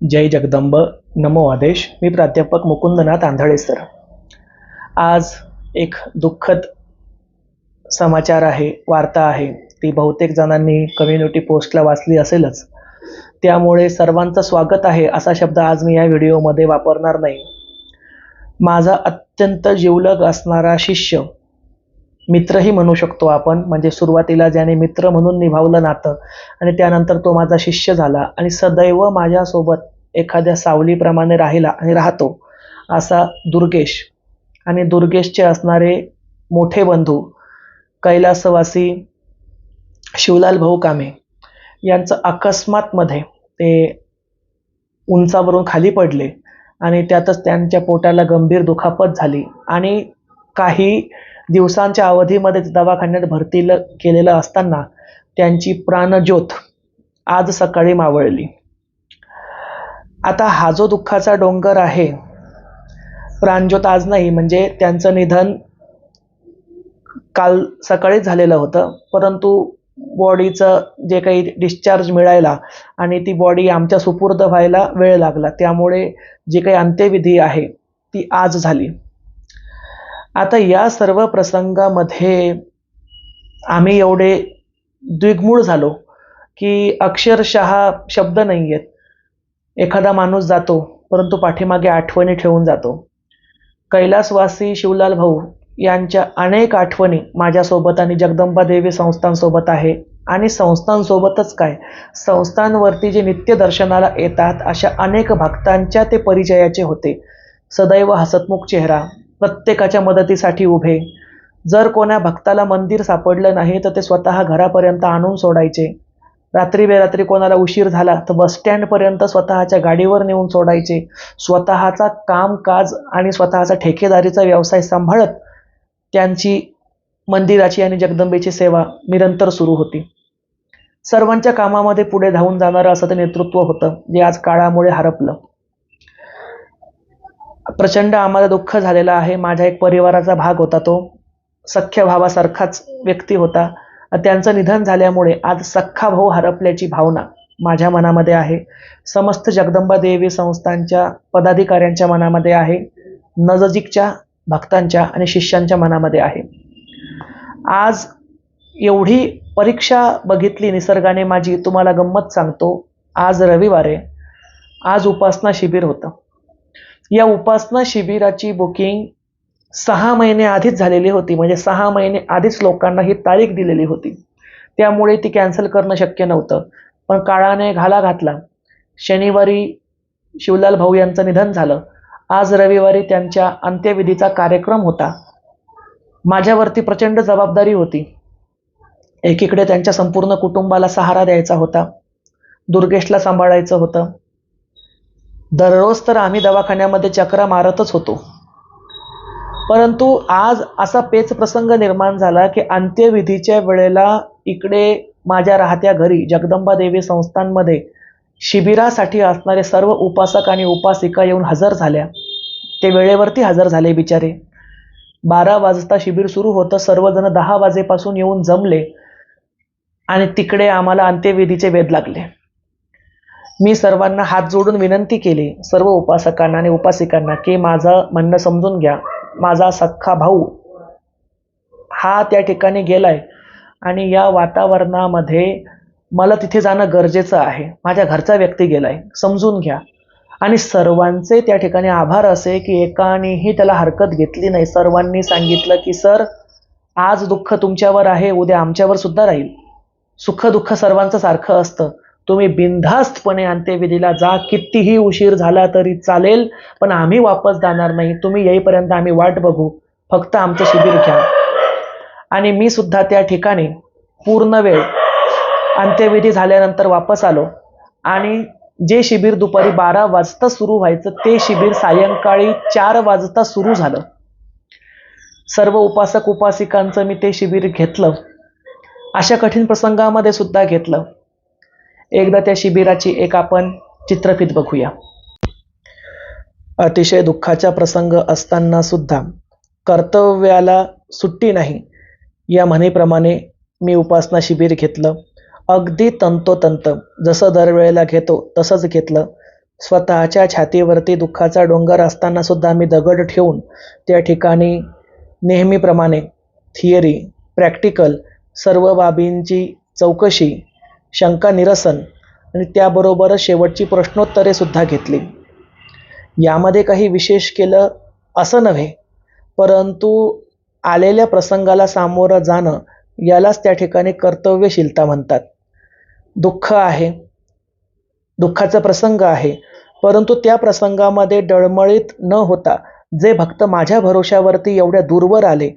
जय जगदंब. नमो आदेश. मी प्राध्यापक मुकुंदनाथ आंधळे सर आज एक दुःखद समाचार आहे वार्ता आहे. ती बहुतेक जणांनी कम्युनिटी पोस्टला वाचली असेलच. त्यामुळे सर्वांचं स्वागत आहे असा शब्द आज मी या व्हिडिओमध्ये वापरणार नाही. माझा अत्यंत जिवलग असणारा शिष्य मित्रही म्हणू शकतो आपण. म्हणजे सुरुवातीला ज्याने मित्र म्हणून निभावलं नातं आणि त्यानंतर तो माझा शिष्य झाला आणि सदैव माझ्यासोबत एखाद्या सावलीप्रमाणे राहिला आणि राहतो असा दुर्गेश. आणि दुर्गेशचे असणारे मोठे बंधू कैलासवासी शिवलाल भाऊ कामे यांचं अकस्मातमध्ये ते उंचावरून खाली पडले आणि त्यातच त्यांच्या पोटाला गंभीर दुखापत झाली आणि काही दिवसांच्या अवधीमध्ये दवाखान्यात भरती केलेलं असताना त्यांची प्राणज्योत आज सकाळी मावळली. आता हा जो दुःखाचा डोंगर आहे प्राणज्योत आज नाही म्हणजे त्यांचं निधन काल सकाळीच झालेलं होतं परंतु बॉडीचं जे काही डिस्चार्ज मिळायला आणि ती बॉडी आमच्या सुपूर्द व्हायला वेळ लागला त्यामुळे जी काही अंत्यविधी आहे ती आज झाली. आता या सर्व प्रसंगामध्ये आम्ही एवढे द्विग्मूळ झालो की अक्षरशः शब्द नाही आहेत एखादा माणूस जातो परंतु पाठीमागे आठवणी ठेवून जातो. कैलासवासी शिवलाल भाऊ यांच्या अनेक आठवणी माझ्यासोबत आणि जगदंबा देवी संस्थांसोबत आहे. आणि संस्थांसोबतच काय? संस्थांवरती जे नित्य दर्शनाला येतात अशा अनेक भक्तांच्या ते परिचयाचे होते. सदैव हसतमुख चेहरा प्रत्येकाच्या मदतीसाठी उभे. जर कोण्या भक्ताला मंदिर सापडलं नाही तर ते स्वतः घरापर्यंत आणून सोडायचे. रात्री बेरात्री कोणाला उशीर झाला तर बसस्टँडपर्यंत स्वतःच्या गाडीवर नेऊन सोडायचे. स्वतःचा कामकाज आणि स्वतःचा ठेकेदारीचा व्यवसाय सांभाळत त्यांची मंदिराची आणि जगदंबेची सेवा निरंतर सुरू होती. सर्वांच्या कामामध्ये पुढे धावून जाणारं असं ते नेतृत्व होतं जे आज काळामुळे हरपलं. प्रचंड आम्हाला दुःख झालेलं आहे. माझ्या एक परिवाराचा भाग होता तो. सख्ख्या भावासारखाच व्यक्ती होता. त्यांचं निधन झाल्यामुळे आज सख्खा भाऊ हरपल्याची भावना माझ्या मनामध्ये आहे. समस्त जगदंबा देवी संस्थांच्या पदाधिकाऱ्यांच्या मनामध्ये आहे. नजजिकच्या भक्तांच्या आणि शिष्यांच्या मनामध्ये आहे. आज एवढी परीक्षा बघितली निसर्गाने माझी तुम्हाला गंमत सांगतो. आज रविवार आहे. आज उपासना शिबिर होतं. या उपासना शिबिराची बुकिंग सहा महिने आधीच झालेली होती. म्हणजे सहा महिने आधीच लोकांना ही तारीख दिलेली होती. त्यामुळे ती कॅन्सल करणं शक्य नव्हतं. पण काळाने घाला घातला. शनिवारी शिवलाल भाऊ यांचं निधन झालं. आज रविवारी त्यांच्या अंत्यविधीचा कार्यक्रम होता. माझ्यावरती प्रचंड जबाबदारी होती. एकीकडे त्यांच्या संपूर्ण कुटुंबाला सहारा द्यायचा होता. दुर्गेशला सांभाळायचं होतं. दररोज तर आम्ही दवाखान्यामध्ये चक्रा मारतच होतो. परंतु आज असा पेच प्रसंग निर्माण झाला की अंत्यविधीच्या वेळेला इकडे माझ्या राहत्या घरी जगदंबा देवी संस्थांमध्ये शिबिरासाठी असणारे सर्व उपासक आणि उपासिका येऊन हजर झाल्या. ते वेळेवरती हजर झाले बिचारे. बारा वाजता शिबिर सुरू होतं. सर्वजण दहा वाजेपासून येऊन जमले आणि तिकडे आम्हाला अंत्यविधीचे वेध लागले. मी सर्वांना हात जोडून विनंती केली. सर्व उपासकांना आणि उपासिकांना की माझं म्हणणं समजून घ्या. माझा सख्खा भाऊ हा त्या ठिकाणी गेलाय आणि या वातावरणामध्ये मला तिथे जाणं गरजेचं आहे. माझ्या घरचा व्यक्ती गेलाय. समजून घ्या. आणि सर्वांचे त्या ठिकाणी आभार असे की एकानेही त्याला हरकत घेतली नाही. सर्वांनी सांगितलं की सर आज दुःख तुमच्यावर आहे. उद्या आमच्यावर सुद्धा राहील. सुख दुःख सर्वांचं सारखं असतं. तुम्ही बिनधास्तपणे अंत्यविधीला जा. कितीही उशीर झाला तरी चालेल पण आम्ही वापस जाणार नाही. तुम्ही येईपर्यंत आम्ही वाट बघू. फक्त आमचं शिबिर घ्या. आणि मी सुद्धा त्या ठिकाणी पूर्ण वेळ अंत्यविधी झाल्यानंतर वापस आलो. आणि जे शिबिर दुपारी बारा वाजता सुरू व्हायचं ते शिबिर सायंकाळी चार वाजता सुरू झालं. सर्व उपासक उपासिकांचं मी ते शिबिर घेतलं. अशा कठीण प्रसंगामध्ये सुद्धा घेतलं. एकदा त्या शिबिराची एक आपण चित्रफित बघूया. अतिशय दुःखाचा प्रसंग असताना सुद्धा कर्तव्याला सुट्टी नाही. या म्हणीप्रमाणे मी उपासना शिबिर घेतलं. अगदी तंतोतंत जसं दरवेळेला घेतो तसंच घेतलं. स्वतःच्या छातीवरती दुःखाचा डोंगर असताना सुद्धा मी दगड ठेवून त्या ठिकाणी नेहमीप्रमाणे थिअरी प्रॅक्टिकल सर्व बाबींची चौकशी शंका निरसन आणि त्याबरोबरच शेवटची प्रश्नोत्तरे सुद्धा घेतली. यामध्ये काही विशेष केलं असं नव्हे परंतु आलेल्या प्रसंगाला सामोरं जाणं यालाच त्या ठिकाणी कर्तव्यशीलता म्हणतात. दुःख आहे दुःखाचा प्रसंग आहे परंतु त्या प्रसंगामध्ये डळमळीत न होता जे भक्त माझ्या भरोश्यावरती एवढ्या दूरवर आले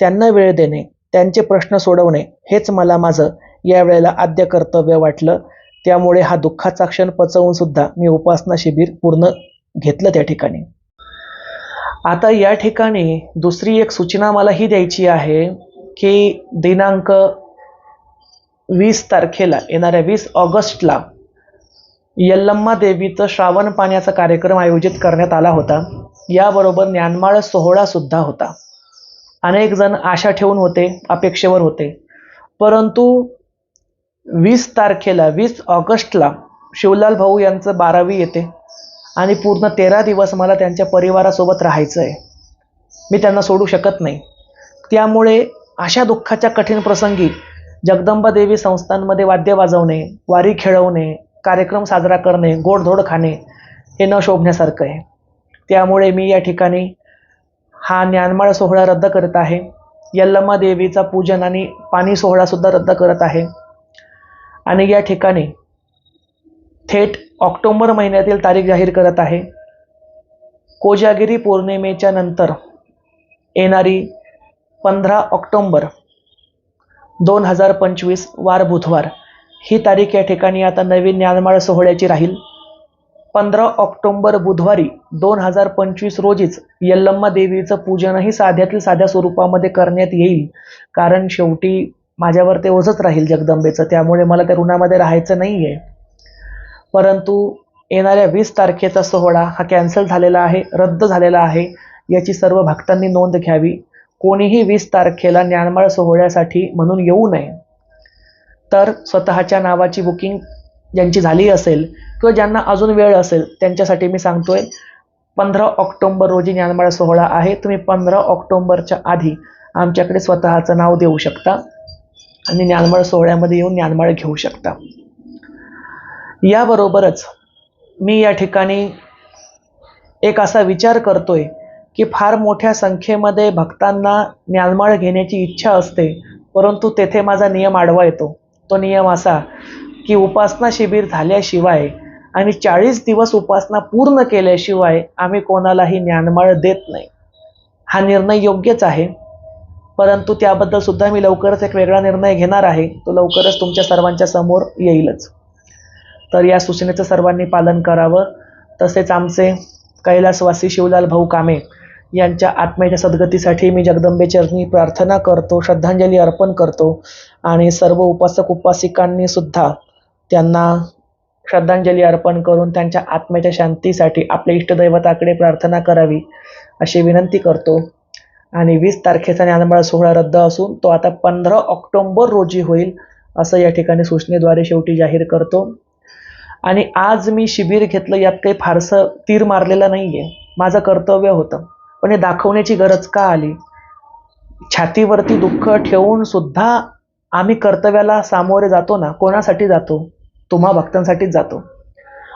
त्यांना वेळ देणे त्यांचे प्रश्न सोडवणे हेच मला माझं यावेळेला आद्य कर्तव्य वाटलं. त्यामुळे हा दुःखाचा क्षण पचवून सुद्धा मी उपासना शिबिर पूर्ण घेतलं त्या ठिकाणी. आता या ठिकाणी दुसरी एक सूचना मला ही द्यायची आहे की दिनांक वीस तारखेला येणाऱ्या वीस ऑगस्टला यल्लम्मा देवीचं श्रावण पाण्याचा कार्यक्रम आयोजित करण्यात आला होता. याबरोबर ज्ञानमाळ सोहळासुद्धा होता. अनेक जण आशा ठेवून होते अपेक्षेवर होते. परंतु वीस तारखेला वीस ऑगस्टला शिवलाल भाऊ यांचं बारावी येते आणि पूर्ण तेरा दिवस मला त्यांच्या परिवारासोबत राहायचं आहे मी त्यांना सोडू शकत नाही. त्यामुळे अशा दुःखाच्या कठीण प्रसंगी जगदंबा देवी संस्थांमध्ये वाद्य वाजवणे वारी खेळवणे कार्यक्रम साजरा करणे गोडधोड खाणे हे न शोभण्यासारखं आहे. त्यामुळे मी या ठिकाणी हा ज्ञानमाळ सोहळा रद्द करत आहे. यल्लम्मा देवीचा पूजन आणि पाणी सोहळासुद्धा रद्द करत आहे. आणि या ठिकाणी थेट ऑक्टोंबर महिन्यातील तारीख जाहीर करत आहे. कोजागिरी पौर्णिमेच्या नंतर येणारी पंधरा ऑक्टोंबर दोन हजार पंचवीस वार बुधवार ही तारीख या ठिकाणी आता नवीन ज्ञानमाळ सोहळ्याची राहील. पंधरा ऑक्टोंबर बुधवारी दोन हजार पंचवीस रोजीच यल्लम्मा देवीचं पूजनही साध्यातील साध्या स्वरूपामध्ये करण्यात येईल. कारण शेवटी माझ्यावर ते ओझच राहील जगदंबेचं. त्यामुळे मला त्या ऋणामध्ये राहायचं नाही आहे परंतु येणाऱ्या वीस तारखेचा सोहळा हा कॅन्सल झालेला आहे रद्द झालेला आहे. याची सर्व भक्तांनी नोंद घ्यावी. कोणीही वीस तारखेला ज्ञानमाळ सोहळ्यासाठी म्हणून येऊ नये. तर स्वतःच्या नावाची बुकिंग ज्यांची झाली असेल किंवा ज्यांना अजून वेळ असेल त्यांच्यासाठी मी सांगतोय पंधरा ऑक्टोंबर रोजी ज्ञानमाळ सोहळा आहे. तुम्ही पंधरा ऑक्टोंबरच्या आधी आमच्याकडे स्वतःचं नाव देऊ शकता. आणि ज्ञानमाळ सोहळ्यामध्ये येऊन ज्ञानमाळ घेऊ शकता. याबरोबरच मी या ठिकाणी एक असा विचार करतोय की फार मोठ्या संख्येमध्ये भक्तांना ज्ञानमाळ घेण्याची इच्छा असते परंतु तेथे माझा नियम आडवा येतो. तो नियम असा की उपासना शिबिर झाल्याशिवाय आणि चाळीस दिवस उपासना पूर्ण केल्याशिवाय आम्ही कोणालाही ज्ञानमाळ देत नाही. हा निर्णय योग्यच आहे. परंतु त्याबद्दल सुद्धा मी लवकरच एक वेगळा निर्णय घेणार आहे. तो लवकरच तुमच्या सर्वांच्या समोर येईलच. तर या सूचनेचं सर्वांनी पालन करावं. तसेच आमचे कैलासवासी शिवलाल भाऊ कामे यांच्या आत्म्याच्या सद्गतीसाठी मी जगदंबेचरणी प्रार्थना करतो श्रद्धांजली अर्पण करतो आणि सर्व उपासक उपासिकांनी सुद्धा त्यांना श्रद्धांजली अर्पण करून त्यांच्या आत्म्याच्या शांतीसाठी आपल्या इष्टदैवताकडे प्रार्थना करावी अशी विनंती करतो. आणि वीस तारखेचा ज्ञानमाळ सोहळा रद्द असून तो आता पंधरा ऑक्टोंबर रोजी होईल असं या ठिकाणी सूचनेद्वारे शेवटी जाहीर करतो. आणि आज मी शिबिर घेतलं यात काही फारसं तीर मारलेलं नाही आहे माझं कर्तव्य होतं. पण हे दाखवण्याची गरज का आली? छातीवरती दुःख ठेवून सुद्धा आम्ही कर्तव्याला सामोरे जातो ना? कोणासाठी जातो? तुम्हा भक्तांसाठीच जातो.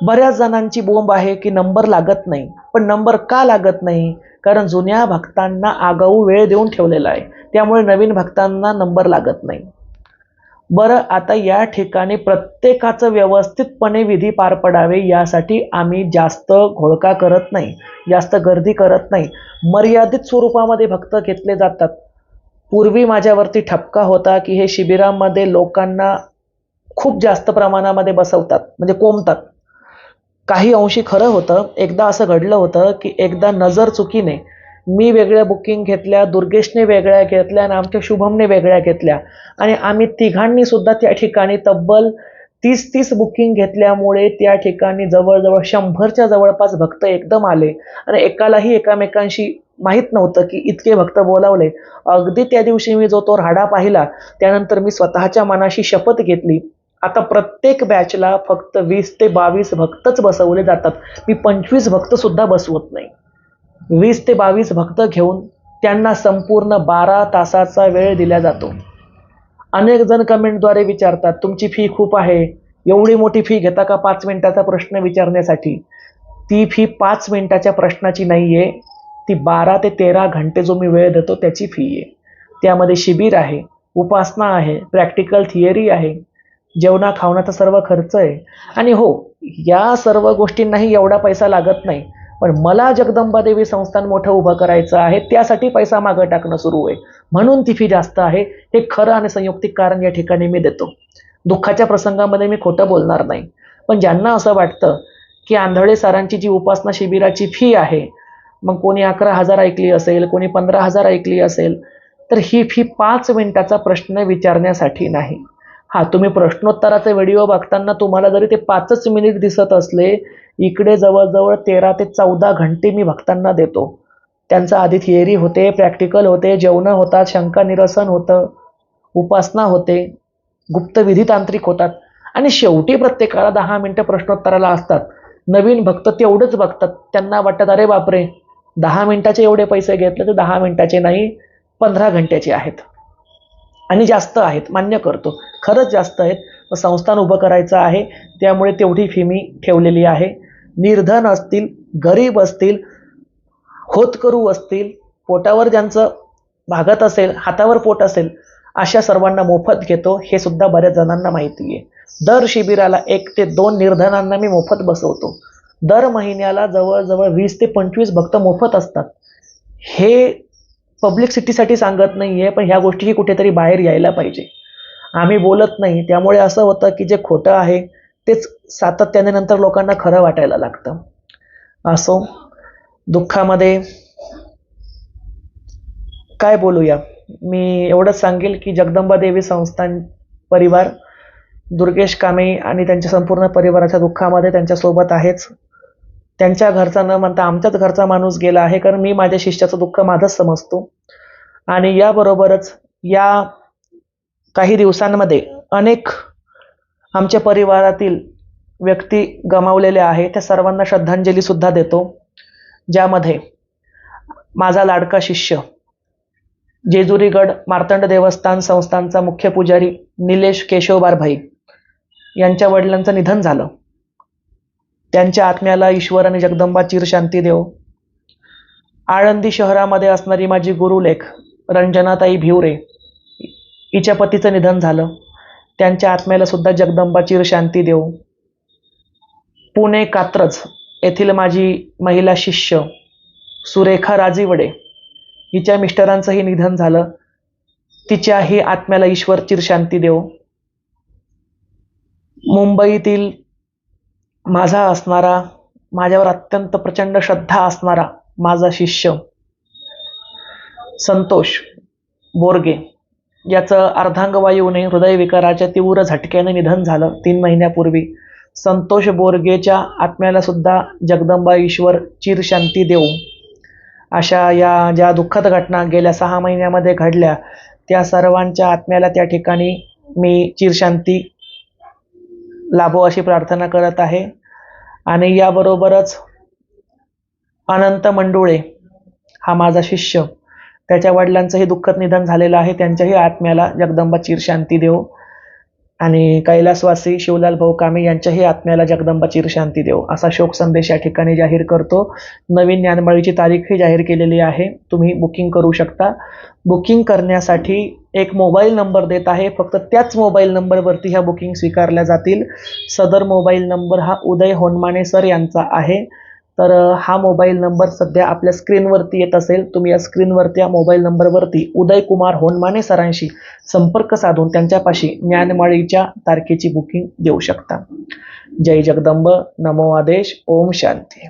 बऱ्याच जणांची बोंब आहे की नंबर लागत नाही. पण नंबर का लागत नाही? कारण जुन्या भक्तांना आगाऊ वेळ देऊन ठेवलेला आहे. त्यामुळे नवीन भक्तांना नंबर लागत नाही. बरं आता या ठिकाणी प्रत्येकाचं व्यवस्थितपणे विधी पार पडावे यासाठी आम्ही जास्त घोळका करत नाही जास्त गर्दी करत नाही. मर्यादित स्वरूपामध्ये भक्त घेतले जातात. पूर्वी माझ्यावरती ठपका होता की हे शिबिरामध्ये लोकांना खूप जास्त प्रमाणामध्ये बसवतात म्हणजे कोंबतात काही अंशी खरं होतं. एकदा असं घडलं होतं की एकदा नजर चुकीने मी वेगळ्या बुकिंग घेतल्या दुर्गेशने वेगळ्या घेतल्या आणि आमच्या शुभमने वेगळ्या घेतल्या. आणि आम्ही तिघांनी सुद्धा त्या ठिकाणी तब्बल तीस तीस बुकिंग घेतल्यामुळे त्या ठिकाणी जवळजवळ शंभरच्या जवळपास भक्त एकदम आले. आणि एकालाही एकामेकांशी माहीत नव्हतं की इतके भक्त बोलावले. अगदी त्या दिवशी मी जो तो राडा पाहिला त्यानंतर मी स्वतःच्या मनाशी शपथ घेतली. आता प्रत्येक बॅचला फक्त वीस ते बावीस भक्तच बसवले जातात. मी पंचवीस भक्त सुद्धा बसवत नाही. वीस ते बावीस भक्त घेऊन त्यांना संपूर्ण बारा तासाचा वेळ दिला जातो. अनेक जण कमेंटद्वारे विचारतात तुमची फी खूप आहे. एवढी मोठी फी घेता का पाच मिनिटाचा प्रश्न विचारण्यासाठी? ती फी पाच मिनिटाच्या प्रश्नाची नाही आहे ती बारा ते तेरा घंटे जो मी वेळ देतो त्याची फी आहे. त्यामध्ये शिबिर आहे उपासना आहे प्रॅक्टिकल थिअरी आहे. जेवणा खावण्याचा सर्व खर्च आहे. आणि हो या सर्व गोष्टींनाही एवढा पैसा लागत नाही. पण मला जगदंबा देवी संस्थान मोठं उभं करायचं आहे त्यासाठी पैसा मागं टाकणं सुरू आहे. म्हणून ती फी जास्त आहे. हे खरं आणि संयुक्तिक कारण या ठिकाणी मी देतो. दुःखाच्या प्रसंगामध्ये मी खोटं बोलणार नाही. पण ज्यांना असं वाटतं की आंधळे सरांची जी उपासना शिबिराची फी आहे मग कोणी अकरा हजार ऐकली असेल कोणी पंधरा हजार ऐकली असेल तर ही फी पाच मिनिटाचा प्रश्न विचारण्यासाठी नाही. हा तुम्ही प्रश्नोत्तराचे व्हिडिओ बघताना तुम्हाला जरी ते पाचच मिनिट दिसत असले इकडे जवळजवळ तेरा ते चौदा घंटे मी भक्तांना देतो. त्यांचं आधी थिअरी होते प्रॅक्टिकल होते जेवणं होतात शंका निरसन होतं उपासना होते गुप्तविधी तांत्रिक होतात. आणि शेवटी प्रत्येकाला दहा मिनटं प्रश्नोत्तराला असतात. नवीन भक्त तेवढंच बघतात. त्यांना वाटतं अरे बापरे दहा मिनटाचे एवढे पैसे घेतले तर दहा मिनटाचे नाही पंधरा घंट्याचे आहेत. आणि जास्त आहेत मान्य करतो. खरंच जास्त आहेत. संस्थान उभं करायचं आहे. त्यामुळे तेवढी फी मी ठेवलेली आहे. निर्धन असतील गरीब असतील होतकरू असतील पोटावर ज्यांचं भागत असेल हातावर पोट असेल अशा सर्वांना मोफत घेतो. हे सुद्धा बऱ्याच जणांना माहिती आहे. दर शिबिराला एक ते दोन निर्धनांना मी मोफत बसवतो. दर महिन्याला जवळजवळ वीस ते पंचवीस भक्त मोफत असतात. हे पब्लिक सिटीसाठी सांगत नाही आहे पण ह्या गोष्टीही कुठेतरी बाहेर यायला पाहिजे. आम्ही बोलत नाही त्यामुळे असं होतं की जे खोटं आहे तेच सातत्याने नंतर लोकांना खरं वाटायला लागतं. असो दुःखामध्ये काय बोलूया? मी एवढंच सांगेल की जगदंबा देवी संस्थान परिवार दुर्गेश कामे आणि त्यांच्या संपूर्ण परिवाराच्या दुःखामध्ये त्यांच्यासोबत आहेच. त्यांच्या घरचा न म्हणता आमच्याच घरचा माणूस गेला आहे कारण मी माझ्या शिष्याचं दुःख माझंच समजतो. आणि याबरोबरच या काही दिवसांमध्ये अनेक आमच्या परिवारातील व्यक्ती गमावलेल्या आहेत त्या सर्वांना श्रद्धांजलीसुद्धा देतो. ज्यामध्ये माझा लाडका शिष्य जेजुरीगड मार्तंड देवस्थान संस्थानचा मुख्य पुजारी निलेश केशव बारभाई यांच्या वडिलांचं निधन झालं. त्यांच्या आत्म्याला ईश्वर आणि जगदंबा चिरशांती देव. आळंदी शहरामध्ये असणारी माझी गुरुलेख रंजनाताई भिवरे हिच्या पतीचं निधन झालं. त्यांच्या आत्म्याला सुद्धा जगदंबा चिरशांती देऊ पुणे कात्रज येथील माझी महिला शिष्य सुरेखा राजीवडे हिच्या मिस्टरांचंही निधन झालं. तिच्याही आत्म्याला ईश्वर चिरशांती देव. मुंबईतील माझा असणारा माझ्यावर अत्यंत प्रचंड श्रद्धा असणारा माझा शिष्य संतोष बोरगे. याचं अर्धांगवायूने हृदयविकाराच्या तीव्र झटक्याने निधन झालं. तीन महिन्यापूर्वी संतोष बोरगेच्या आत्म्याला सुद्धा जगदंबा ईश्वर चिरशांती देऊ अशा या ज्या दुःखद घटना गेल्या सहा महिन्यामध्ये घडल्या त्या सर्वांच्या आत्म्याला त्या ठिकाणी मी चिरशांती लाभो अशी प्रार्थना करत आहे. आणि याबरोबरच अनंत मंडुळे हा माझा शिष्य त्याच्या वडिलांचंही दुःखद निधन झालेलं आहे. त्यांच्याही आत्म्याला जगदंबा चिरशांती देव. आणि कैलासवासी शिवलाल भाऊ कामे यांच्याही आत्म्याला जगदंबा चिरशांती देव. असा शोक संदेश या ठिकाणी जाहीर करतो. नवीन ज्ञानमाळीची तारीखही जाहीर केलेली आहे. तुम्ही बुकिंग करू शकता. बुकिंग करण्यासाठी एक मोबाईल नंबर देत आहे. फक्त त्याच मोबाईल नंबरवरती ह्या बुकिंग स्वीकारल्या जातील. सदर मोबाईल नंबर हा उदय होनमाने सर यांचा आहे. तर हा मोबाईल नंबर सध्या आपल्या स्क्रीनवरती येत असेल. तुम्ही या स्क्रीनवरती या मोबाईल नंबरवरती उदय कुमार होनमाने सरांशी संपर्क साधून त्यांच्यापाशी ज्ञानमाळीच्या तारखेची बुकिंग देऊ शकता. जय जगदंब. नमो आदेश. ओम शांती.